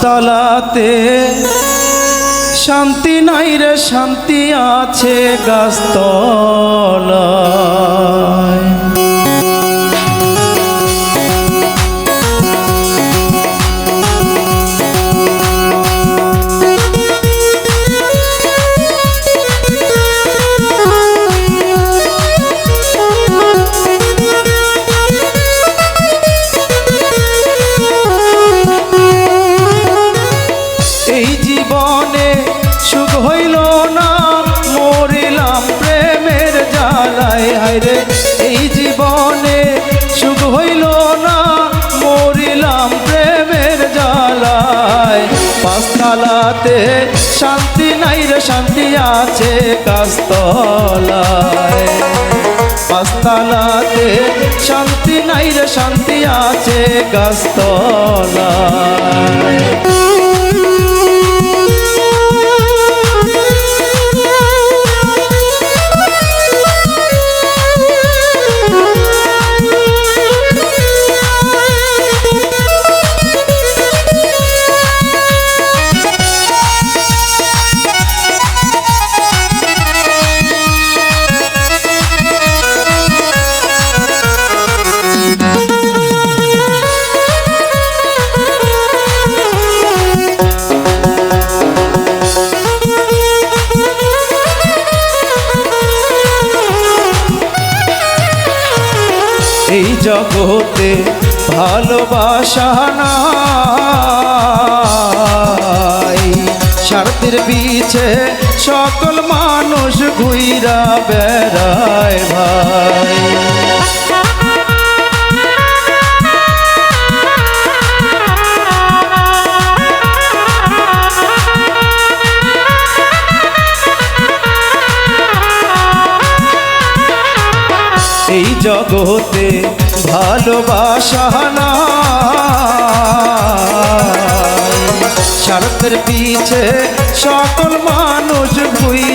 পাঁচতলাতে শান্তি নাই রে শান্তি আছে গাছতলায়। পাঁচতলাতে শান্তি নাই রে শান্তি আছে কাস্তলায় পাঁচতলাতে শান্তি নাই রে শান্তি আছে গাছতলায় এই জগতে ভালোবাসা নাই। স্বার্থের পিছে সকল মানুষ ঘুইরা বেড়ায় ভাই। এই জগতে ভালোবাসা না স্বার্থের পিছে সকল মানুষ ঘুইরা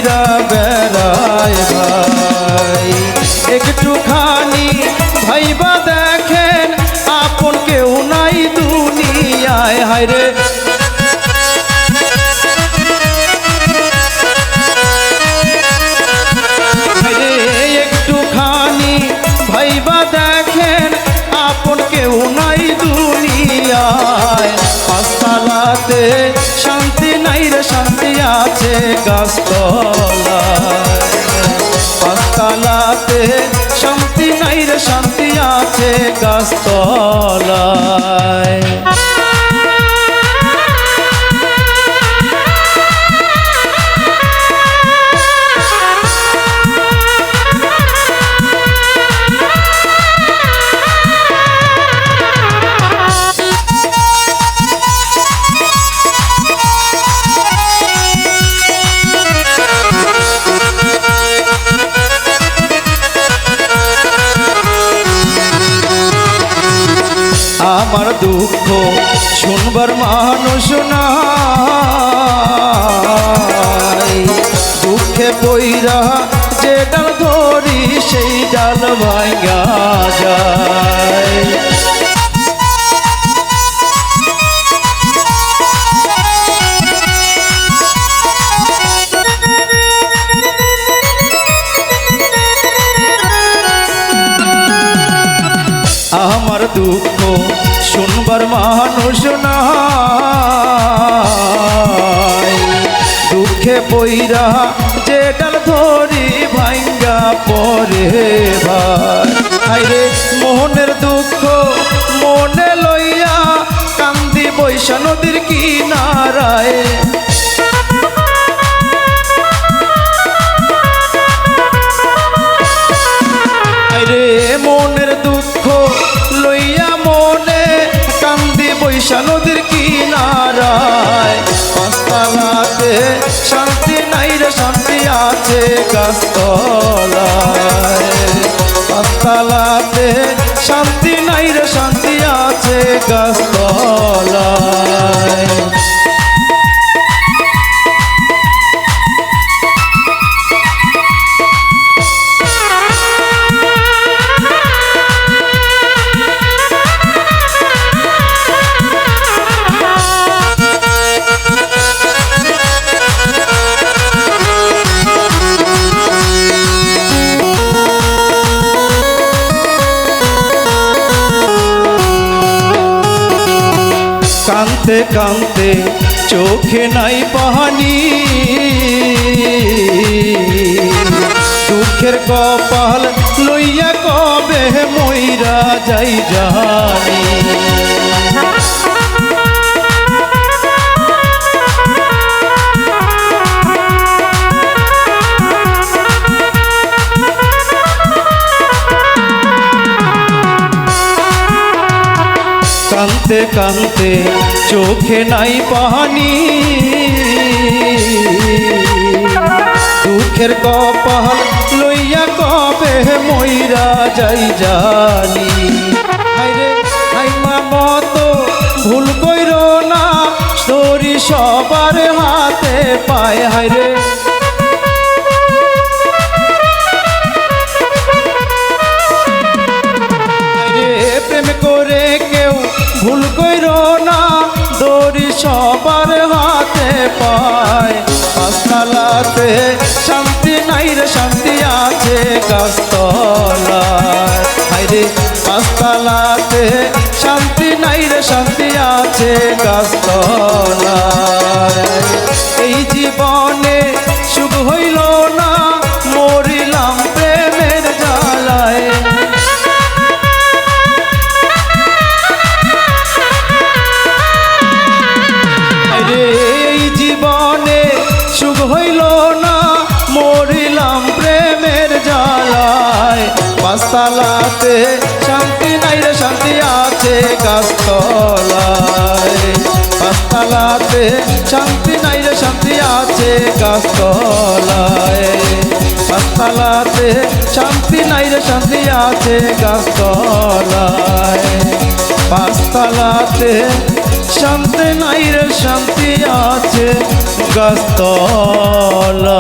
গাছতলায় পাঁচতলাতে শান্তি নাই রে শান্তি আছে গাছতলায়। দুঃখ শুনবার মানুষ না দুঃখে পইরা যে ডাল ধরি, সেই ডাল ভাঙ্গা যায়। আমার দুঃখ শুনবার মানুষ না দুঃখে বইরা যে ডাল ধরি ভাঙ্গা পরে ভাই। রে, মোহনের দুঃখ মনে লইয়া কান্দি বৈশা নদীর কিনারায়। গাছতলায় পাঁচতলাতে শান্তি নাই রে শান্তি আছে গাছতলায় কান্তে কাঁদতে চোখে নাই পাহানি। দুঃখের কপাল লইয়া কবে মইরা যাই জানি কান্তে কান্তে চোখে নাই পাহানি। দুঃখের কপাল লইয়া কবে ময়রা যাই জানি। হাইরে হাই মা মতো, ভুল কইর না তোরি সবার হাতে পায়। হাইরে রে না, দড়ি সবার হাতে পায়। পাঁচতলাতে শান্তি নাই রে, শান্তি আছে গাছতলায়। শান্তি নাই রে, শান্তি আছে গাছতলায়। গাছতলায়। শান্তি নাই রে, শান্তি আছে গাছতলায়। পাঁচতলাতে শান্তি নাই রে, শান্তি আছে গাছতলায়। পাঁচতলাতে শান্তি নাই রে, শান্তি আছে গাছতলা